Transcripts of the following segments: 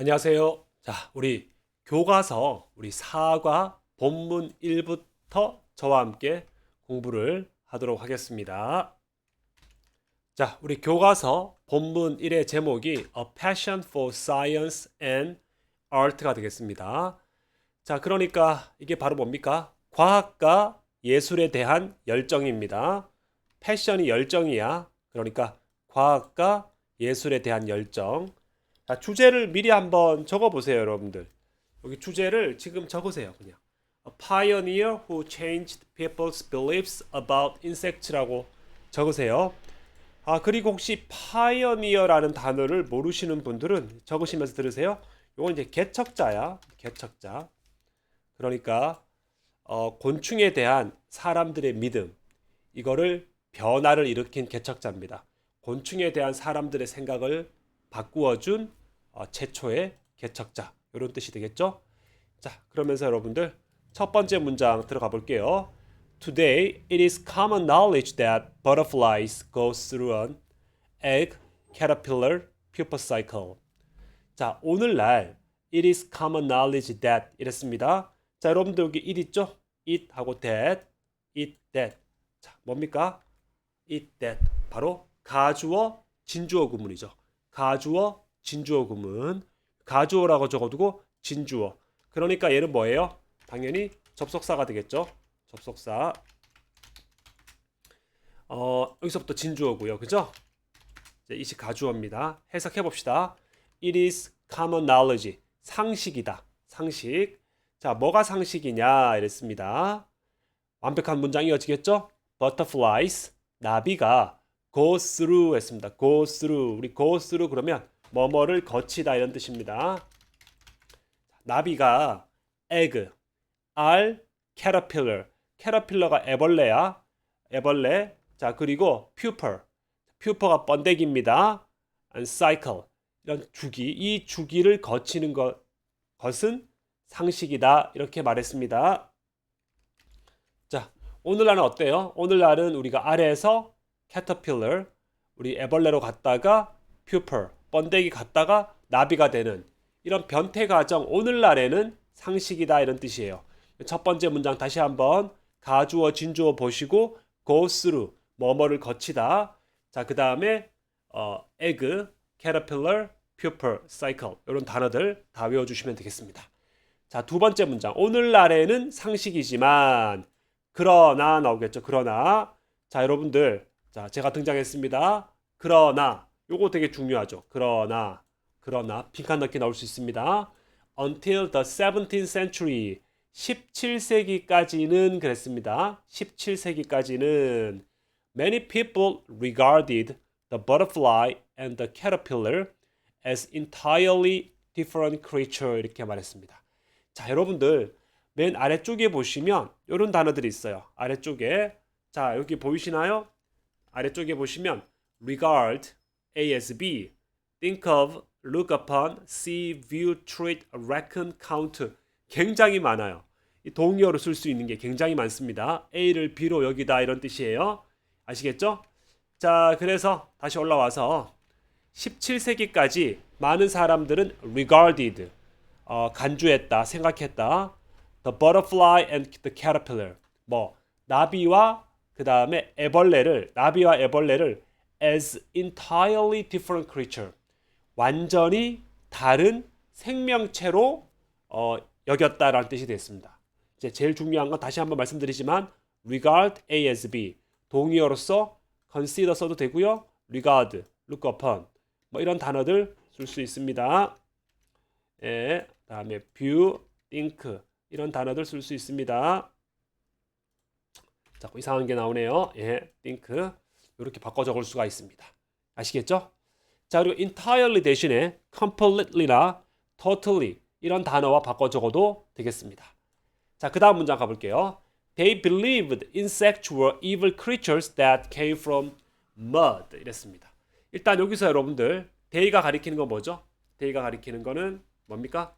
안녕하세요. 자, 우리 교과서 우리 사과 본문 1부터 저와 함께 공부를 하도록 하겠습니다. 자, 우리 교과서 본문 1의 제목이 A Passion for Science and Art가 되겠습니다. 자, 그러니까 이게 바로 뭡니까? 과학과 예술에 대한 열정입니다. 패션이 열정이야. 그러니까 과학과 예술에 대한 열정. 자, 주제를 미리 한번 적어 보세요, 여러분들. 여기 주제를 지금 적으세요, 그냥. A pioneer who changed people's beliefs about insects라고 적으세요. 아, 그리고 혹시 pioneer라는 단어를 모르시는 분들은 적으시면서 들으세요. 요건 이제 개척자야, 개척자. 그러니까 어, 곤충에 대한 사람들의 믿음 이거를 변화를 일으킨 개척자입니다. 곤충에 대한 사람들의 생각을 바꾸어준 어, 최초의 개척자 이런 뜻이 되겠죠? 자, 그러면서 여러분들 첫 번째 문장 들어가 볼게요. Today it is common knowledge that butterflies go through an egg, caterpillar, pupa cycle. 자, 오늘날 it is common knowledge that 이랬습니다. 자, 여러분들 여기 it 있죠? it 하고 that, it that. 자, 뭡니까? it that. 바로 가주어 진주어 구문이죠. 가주어 진주어 구문. 가주어라고 적어두고 진주어. 그러니까 얘는 뭐예요? 당연히 접속사가 되겠죠. 접속사. 어, 여기서부터 진주어고요. 그죠? 이제 이시 가주어입니다. 해석해 봅시다. It is common knowledge. 상식이다. 상식. 자, 뭐가 상식이냐 이랬습니다. 완벽한 문장이 이어지겠죠? Butterflies. 나비가 go through 했습니다. go through. 우리 go through 그러면 뭐뭐를 거치다 이런 뜻입니다. 나비가 egg, R, caterpillar. caterpillar가 애벌레야. 애벌레. 자, 그리고 pupa. pupa가 번데기입니다. and cycle. 이런 주기. 이 주기를 거치는 것, 것은 상식이다. 이렇게 말했습니다. 자, 오늘날은 어때요? 오늘날은 우리가 아래에서 caterpillar, 우리 애벌레로 갔다가 pupa, 번데기 갔다가 나비가 되는 이런 변태 과정 오늘날에는 상식이다 이런 뜻이에요. 첫 번째 문장 다시 한번 가주어 진주어 보시고 go through 뭐뭐를 거치다. 자, 그다음에 어 egg, caterpillar, pupa, cycle 이런 단어들 다 외워 주시면 되겠습니다. 자, 두 번째 문장. 오늘날에는 상식이지만 그러나 나오겠죠. 그러나 자, 여러분들 자, 제가 등장했습니다. 그러나 요거 되게 중요하죠. 그러나 그러나 빈칸 넣기 나올 수 있습니다. Until the 17th century 17세기까지는 그랬습니다. 17세기까지는 many people regarded the butterfly and the caterpillar as entirely different creature 이렇게 말했습니다. 자, 여러분들 맨 아래쪽에 보시면 이런 단어들이 있어요. 아래쪽에 자, 여기 보이시나요? 아래쪽에 보시면 regard A as B, think of, look upon, see, view, treat, reckon, count 굉장히 많아요. 이 동의어로 쓸 수 있는 게 굉장히 많습니다. A를 B로 여기다 이런 뜻이에요. 아시겠죠? 자, 그래서 다시 올라와서 17세기까지 많은 사람들은 regarded 어, 간주했다, 생각했다. The butterfly and the caterpillar. 뭐 나비와 그 다음에 애벌레를 나비와 애벌레를 as entirely different creature. 완전히 다른 생명체로 어, 여겼다라는 뜻이 됐습니다. 이제 제일 중요한 건 다시 한번 말씀드리지만 regard A as B 동의어로서 consider 써도 되고요. regard, look upon 뭐 이런 단어들 쓸 수 있습니다. 예, 다음에 view, think 이런 단어들 쓸 수 있습니다. 자꾸 이상한 게 나오네요. 예, think 이렇게 바꿔 적을 수가 있습니다. 아시겠죠? 자 그리고 entirely 대신에 completely나 totally 이런 단어와 바꿔 적어도 되겠습니다. 자, 그 다음 문장 가볼게요. They believed insects were evil creatures that came from mud. 이랬습니다. 일단 여기서 여러분들 they가 가리키는 건 뭐죠? they가 가리키는 거는 뭡니까?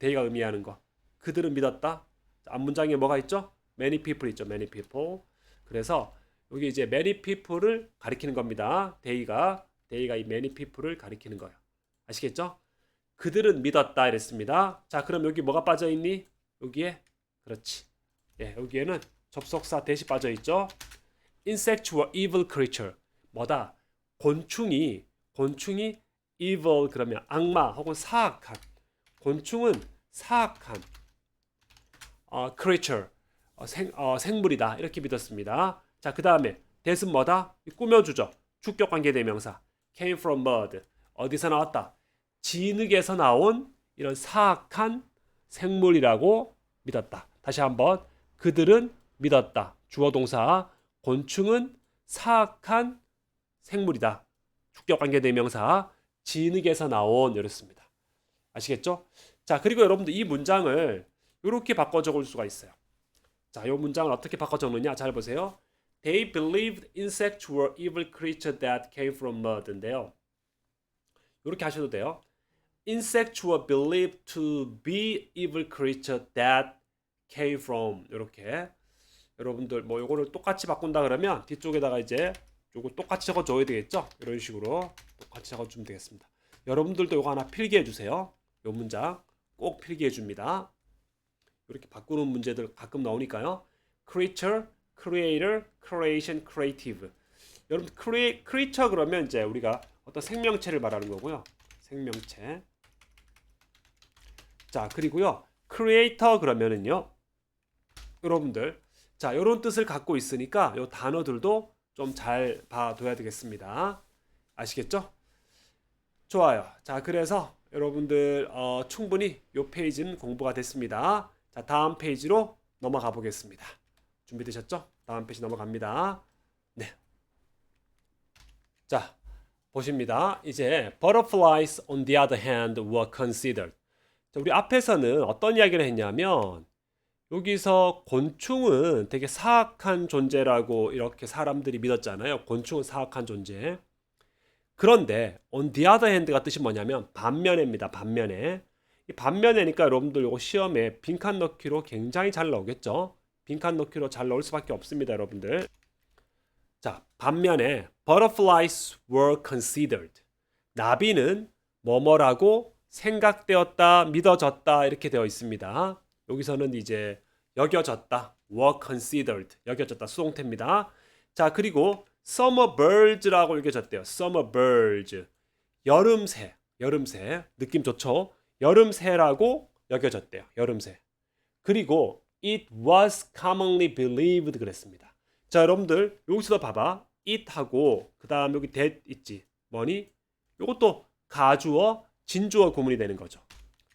they가 의미하는 거. 그들은 믿었다. 앞 문장에 뭐가 있죠? many people 있죠. many people. 그래서 여기 이제 many people을 가리키는 겁니다. they가 they가 이 many people을 가리키는 거예요. 아시겠죠? 그들은 믿었다 이랬습니다. 자, 그럼 여기 뭐가 빠져 있니? 여기에 그렇지. 예, 여기에는 접속사 대시 빠져 있죠. Insect were evil creature. 뭐다? 곤충이 곤충이 evil 그러면 악마 혹은 사악한 곤충은 사악한 어, creature 어, 생, 어, 생물이다 이렇게 믿었습니다. 자, 그 다음에 대은 뭐다? 꾸며주죠. 주격 관계 대명사 came from mud 어디서 나왔다? 진흙에서 나온 이런 사악한 생물이라고 믿었다. 다시 한번 그들은 믿었다. 주어 동사 곤충은 사악한 생물이다. 주격 관계 대명사 진흙에서 나온 이렇습니다. 아시겠죠? 자, 그리고 여러분들 이 문장을 이렇게 바꿔 적을 수가 있어요. 자, 이 문장을 어떻게 바꿔 적느냐? 잘 보세요. They believed insects were evil creatures that came from mud인데요. 이렇게 하셔도 돼요. Insects were believed to be evil creatures that came from 이렇게 여러분들 뭐 요거를 똑같이 바꾼다 그러면 뒤쪽에다가 이제 요거 똑같이 적어 줘야 되겠죠? 이런 식으로 똑같이 적어 주면 되겠습니다. 여러분들도 요거 하나 필기해 주세요. 요 문장 꼭 필기해 줍니다. 이렇게 바꾸는 문제들 가끔 나오니까요. creature, creator, creation, creative. 여러분 create, creature 그러면 이제 우리가 어떤 생명체를 말하는 거고요. 생명체. 자, 그리고요. creator 그러면은요. 여러분들 자, 이런 뜻을 갖고 있으니까 요 단어들도 좀 잘 봐둬야 되겠습니다. 아시겠죠? 좋아요. 자, 그래서 여러분들 어, 충분히 요 페이지는 공부가 됐습니다. 자, 다음 페이지로 넘어가 보겠습니다. 준비되셨죠? 다음 페이지 넘어갑니다. 네. 자, 보십니다. 이제 butterflies on the other hand were considered. 자, 우리 앞에서는 어떤 이야기를 했냐면 여기서 곤충은 되게 사악한 존재라고 이렇게 사람들이 믿었잖아요. 곤충은 사악한 존재. 그런데 on the other hand가 뜻이 뭐냐면 반면에입니다. 반면에. 이 반면에니까 여러분들 이거 시험에 빈칸 넣기로 굉장히 잘 나오겠죠. 빈칸 넣기로 잘 나올 수밖에 없습니다, 여러분들. 자, 반면에 butterflies were considered. 나비는 뭐뭐라고 생각되었다, 믿어졌다 이렇게 되어 있습니다. 여기서는 이제 여겨졌다, were considered 여겨졌다 수동태입니다. 자, 그리고 summer birds라고 읽혀졌대요. summer birds 여름새, 여름새 느낌 좋죠? 여름새라고 여겨졌대요. 여름새. 그리고 it was commonly believed 그랬습니다. 자, 여러분들 여기서 봐봐. it하고 그 다음 여기 that 있지. 뭐니? 요것도 가주어, 진주어 구문이 되는 거죠.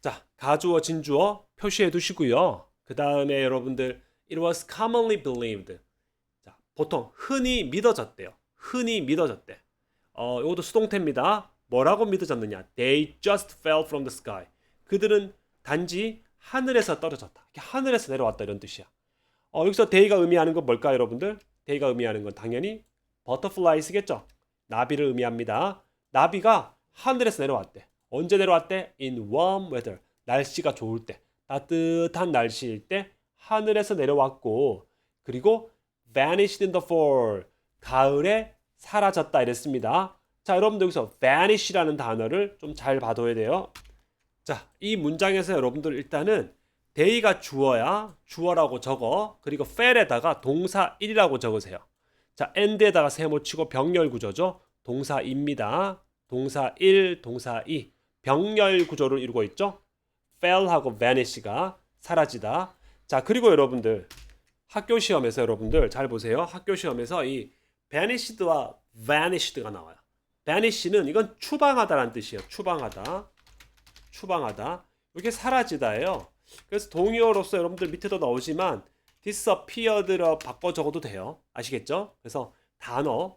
자, 가주어, 진주어 표시해 두시고요. 그 다음에 여러분들 it was commonly believed. 자, 보통 흔히 믿어졌대요. 흔히 믿어졌대. 어, 이것도 수동태입니다. 뭐라고 믿어졌느냐? They just fell from the sky. 그들은 단지 하늘에서 떨어졌다. 하늘에서 내려왔다 이런 뜻이야. 어, 여기서 day가 의미하는 건 뭘까요, 여러분들? day가 의미하는 건 당연히 butterflies겠죠. 나비를 의미합니다. 나비가 하늘에서 내려왔대. 언제 내려왔대? In warm weather. 날씨가 좋을 때, 따뜻한 날씨일 때 하늘에서 내려왔고, 그리고 vanished in the fall. 가을에 사라졌다 이랬습니다. 자, 여러분들 여기서 vanish라는 단어를 좀 잘 봐둬야 돼요. 자, 이 문장에서 여러분들 일단은 day가 주어야 주어라고 적어. 그리고 fell에다가 동사 1이라고 적으세요. 자, end에다가 세모 치고 병렬 구조죠. 동사입니다. 동사 1, 동사 2. 병렬 구조를 이루고 있죠. fell하고 vanish가 사라지다. 자, 그리고 여러분들 학교 시험에서 여러분들 잘 보세요. 학교 시험에서 이 vanished와 vanished가 나와요. vanish는 이건 추방하다라는 뜻이에요. 추방하다. 추방하다. 이게 사라지다예요. 그래서 동의어로서 여러분들 밑에도 나오지만 disappeared로 바꿔 적어도 돼요. 아시겠죠? 그래서 단어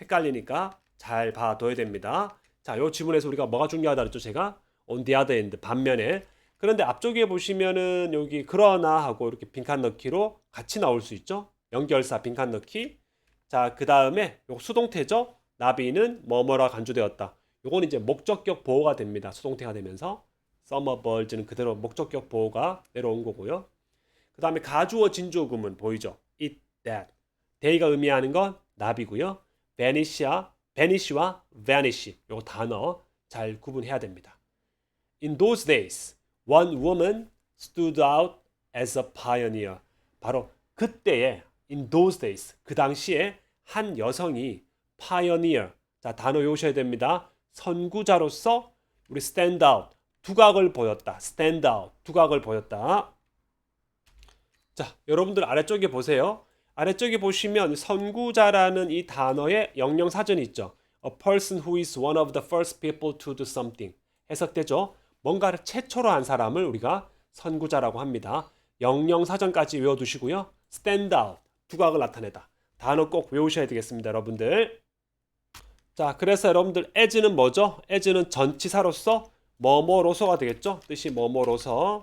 헷갈리니까 잘 봐둬야 됩니다. 자, 요 지문에서 우리가 뭐가 중요하다 그랬죠? 제가 on the other end 반면에 그런데 앞쪽에 보시면은 여기 그러나 하고 이렇게 빈칸 넣기로 같이 나올 수 있죠. 연결사 빈칸 넣기. 자, 그 다음에 요 수동태죠. 나비는 뭐뭐라 간주되었다. 요건 이제 목적격 보호가 됩니다. 수동태가 되면서 birds는 그대로 목적격 보호가 내려온 거고요. 그 다음에 가주어 구문 보이죠? it, that. day가 의미하는 건 나비고요. vanish와 vanish와 vanish 요 단어 잘 구분해야 됩니다. In those days, one woman stood out as a pioneer. 바로 그때에 in those days 그 당시에 한 여성이 pioneer 자 단어 외우셔야 됩니다. 선구자로서 우리 out 두각을 보였다. out 두각을 보였다. 자 여러분들 아래쪽에 보세요. 아래쪽에 보시면 선구자라는 이 단어의 영영 사전이 있죠. A person who is one of the first people to do something 해석되죠. 뭔가를 최초로 한 사람을 우리가 선구자라고 합니다. 영영 사전까지 외워두시고요. stand out 두각을 나타내다. 단어 꼭 외우셔야 되겠습니다, 여러분들. 자, 그래서 여러분들 as는 뭐죠? as는 전치사로서 뭐뭐로서가 되겠죠? 뜻이 뭐뭐로서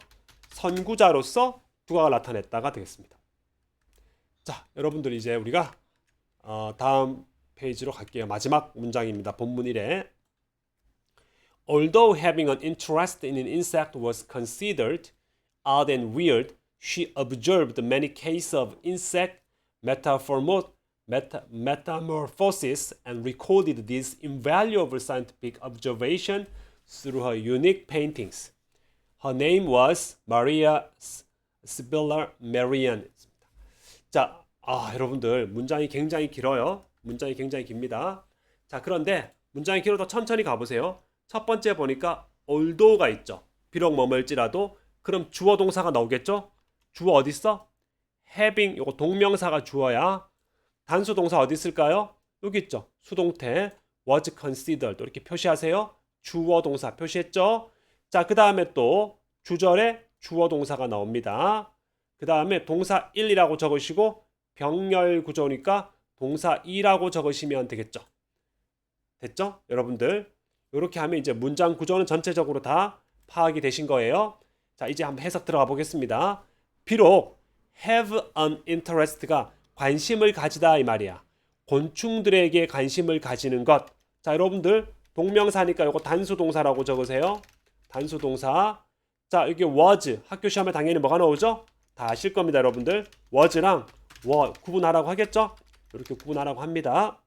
선구자로서 두각을 나타냈다가 되겠습니다. 자, 여러분들 이제 우리가 어, 다음 페이지로 갈게요. 마지막 문장입니다. 본문 1에 Although having an interest in an insect was considered odd and weird, she observed many cases of insect metamorpho- meta- metamorphosis and recorded these invaluable scientific observations through her unique paintings. Her name was Maria Sibylla Marian. 자, 아, 여러분들 문장이 굉장히 길어요. 문장이 굉장히 깁니다. 자, 그런데 문장이 길어도 천천히 가보세요. 첫 번째 보니까 although가 있죠. 비록 뭐뭐일지라도 그럼 주어 동사가 나오겠죠? 주어 어디 있어? having 요거 동명사가 주어야 단수 동사 어디 있을까요? 여기 있죠. 수동태 was considered 이렇게 표시하세요. 주어 동사 표시했죠? 자, 그 다음에 또 주절에 주어 동사가 나옵니다. 그 다음에 동사 1이라고 적으시고 병렬 구조니까 동사 2라고 적으시면 되겠죠. 됐죠? 여러분들 이렇게 하면 이제 문장 구조는 전체적으로 다 파악이 되신 거예요. 자, 이제 한번 해석 들어가 보겠습니다. 비록 have an interest가 관심을 가지다 이 말이야. 곤충들에게 관심을 가지는 것. 자, 여러분들 동명사니까 이거 단수 동사라고 적으세요. 단수 동사. 자, 여기 was 학교 시험에 당연히 뭐가 나오죠? 다 아실 겁니다, 여러분들. was랑 워 구분하라고 하겠죠? 이렇게 구분하라고 합니다.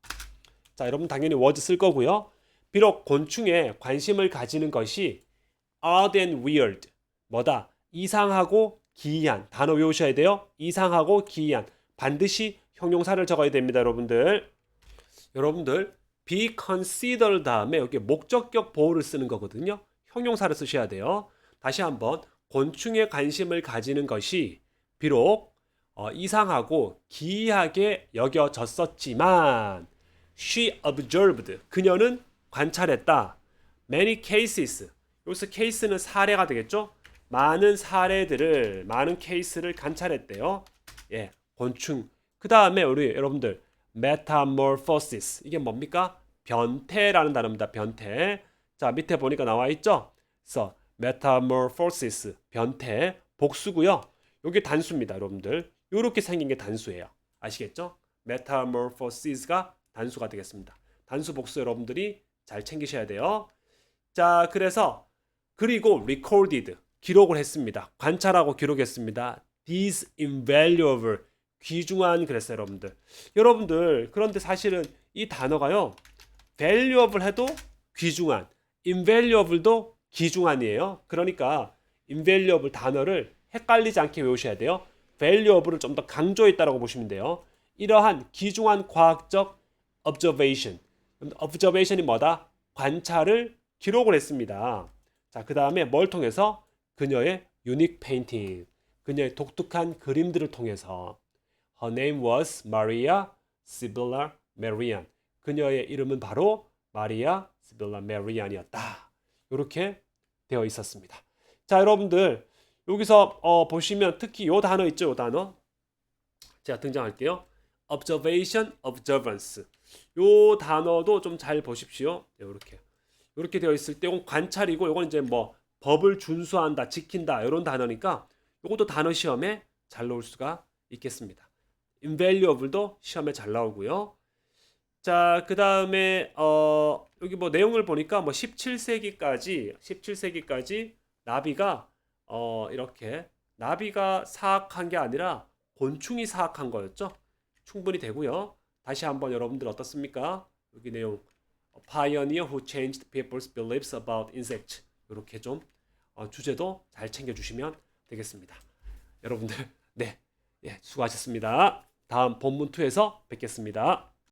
자, 여러분 당연히 was 쓸 거고요. 비록 곤충에 관심을 가지는 것이 odd and weird 뭐다 이상하고 기이한 단어 외우셔야 돼요. 이상하고 기이한 반드시 형용사를 적어야 됩니다, 여러분들. 여러분들 be consider 다음에 여기 목적격 보호를 쓰는 거거든요. 형용사를 쓰셔야 돼요. 다시 한번 곤충에 관심을 가지는 것이 비록 어, 이상하고 기이하게 여겨졌었지만 she observed 그녀는 관찰했다. many cases 여기서 케이스는 사례가 되겠죠? 많은 사례들을 많은 케이스를 관찰했대요. 예, 곤충. 그 다음에 우리 여러분들 metamorphosis 이게 뭡니까? 변태라는 단어입니다. 변태. 자 밑에 보니까 나와 있죠? 그래서 metamorphosis 변태 복수고요. 여기 단수입니다, 여러분들. 이렇게 생긴 게 단수예요. 아시겠죠? metamorphosis가 단수가 되겠습니다. 단수 복수 여러분들이 잘 챙기셔야 돼요. 자, 그래서 그리고 recorded 기록을 했습니다. 관찰하고 기록했습니다. These invaluable 귀중한 그랬어요, 여러분들. 여러분들 그런데 사실은 이 단어가요. valuable 해도 귀중한, invaluable도 귀중한이에요. 그러니까 invaluable 단어를 헷갈리지 않게 외우셔야 돼요. valuable을 좀 더 강조했다라고 보시면 돼요. 이러한 귀중한 과학적 observation. observation이 뭐다? 관찰을 기록을 했습니다. 자, 그 다음에 뭘 통해서? 그녀의 unique painting. 그녀의 독특한 그림들을 통해서. Her name was Maria Sibylla Marian. 그녀의 이름은 바로 마리아 시빌라 메리안이었다. 이렇게 되어 있었습니다. 자, 여러분들 여기서 어, 보시면 특히 요 단어 있죠, 요 단어. 제가 등장할게요. observation, observance. 요 단어도 좀 잘 보십시오. 이렇게 이렇게 되어 있을 때 이건 관찰이고 이건 이제 뭐 법을 준수한다, 지킨다 이런 단어니까 이것도 단어 시험에 잘 나올 수가 있겠습니다. invaluable도 시험에 잘 나오고요. 자, 그 다음에 어, 여기 뭐 내용을 보니까 뭐 17세기까지 17세기까지 나비가 어, 이렇게 나비가 사악한 게 아니라 곤충이 사악한 거였죠. 충분히 되고요. 다시 한번 여러분들 어떻습니까? 여기 내용 Pioneer who changed people's beliefs about insects 이렇게 좀 어, 주제도 잘 챙겨주시면 되겠습니다. 여러분들 네, 예, 수고하셨습니다. 다음 본문 2에서 뵙겠습니다.